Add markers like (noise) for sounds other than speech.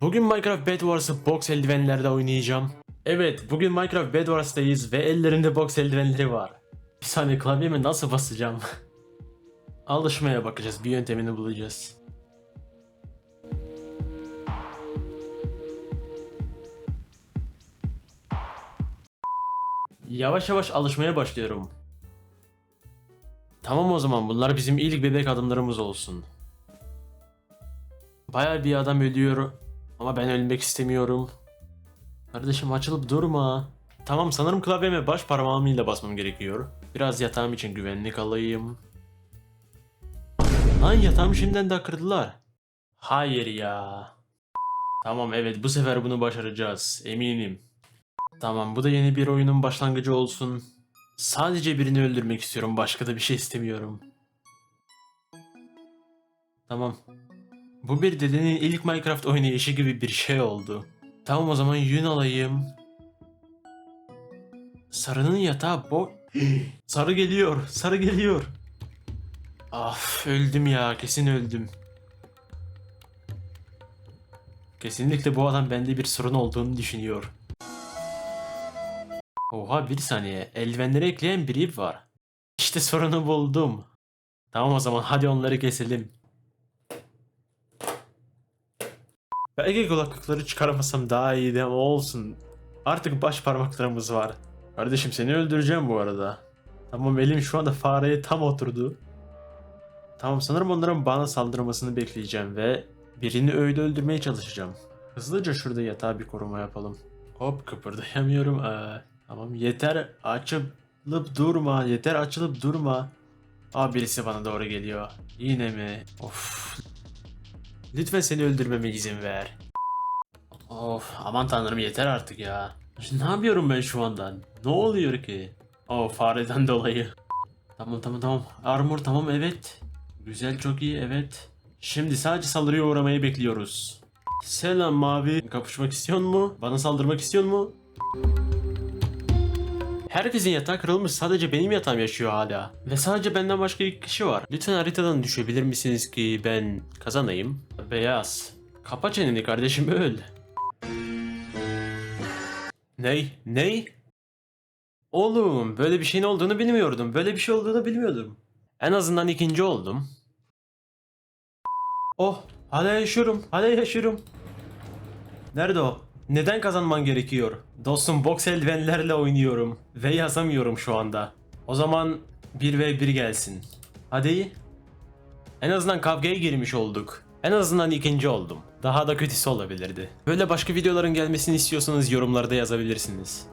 Bugün Minecraft Bed Wars'ı box eldivenlerde oynayacağım. Evet, bugün Minecraft Bed Wars'tayız ve ellerinde box eldivenleri var. Bir saniye klavyeme nasıl basacağım? (laughs) Alışmaya bakacağız, bir yöntemini bulacağız. Yavaş yavaş alışmaya başlıyorum. Tamam o zaman bunlar bizim ilk bebek adımlarımız olsun. Baya bir adam ölüyor ama ben ölmek istemiyorum. Kardeşim açılıp durma. Tamam sanırım klavyeme baş parmağımla basmam gerekiyor. Biraz yatağım için güvenlik alayım. Lan yatağımı şimdiden de kırdılar. Hayır ya. Tamam evet bu sefer bunu başaracağız eminim. Tamam bu da yeni bir oyunun başlangıcı olsun. Sadece birini öldürmek istiyorum başka da bir şey istemiyorum. Tamam. Bu bir dedenin ilk Minecraft oynayışı gibi bir şey oldu. Tamam o zaman yün alayım. Sarının yatağı bo... (gasps) Sarı geliyor, sarı geliyor. Af öldüm ya, kesin öldüm. Kesinlikle bu adam bende bir sorun olduğunu düşünüyor. Oha bir saniye, eldivenleri ekleyen biri var. İşte sorunu buldum. Tamam o zaman hadi onları keselim. Belki kulaklıkları çıkaramasam daha iyiydi ama olsun. Artık baş parmaklarımız var. Kardeşim seni öldüreceğim bu arada. Tamam elim şu anda fareye tam oturdu. Tamam sanırım onların bana saldırmasını bekleyeceğim ve birini öyle öldürmeye çalışacağım. Hızlıca şurada yatağa bir koruma yapalım. Hop kıpırdayamıyorum. Ee, tamam yeter açılıp durma. Yeter açılıp durma. Aa birisi bana doğru geliyor. Yine mi? Of Lütfen seni öldürmeme izin ver. Of aman tanrım yeter artık ya. Ne yapıyorum ben şu anda? Ne oluyor ki? Oh fareden dolayı. Tamam tamam tamam. Armor tamam evet. Güzel çok iyi evet. Şimdi sadece saldırıya uğramayı bekliyoruz. Selam mavi. Kapışmak istiyor mu? Bana saldırmak istiyor mu? Herkesin yatağı kırılmış sadece benim yatağım yaşıyor hala. Ve sadece benden başka iki kişi var. Lütfen haritadan düşebilir misiniz ki ben kazanayım? Beyaz. Kapa çeneni kardeşim öl. Ney? Ney? Oğlum böyle bir şeyin olduğunu bilmiyordum. Böyle bir şey olduğunu bilmiyordum. En azından ikinci oldum. Oh hala yaşıyorum. Hala yaşıyorum. Nerede o? Neden kazanman gerekiyor? Dostum boks eldivenlerle oynuyorum ve yazamıyorum şu anda. O zaman 1 ve 1 gelsin. Hadi. En azından kavgaya girmiş olduk. En azından ikinci oldum. Daha da kötüsü olabilirdi. Böyle başka videoların gelmesini istiyorsanız yorumlarda yazabilirsiniz.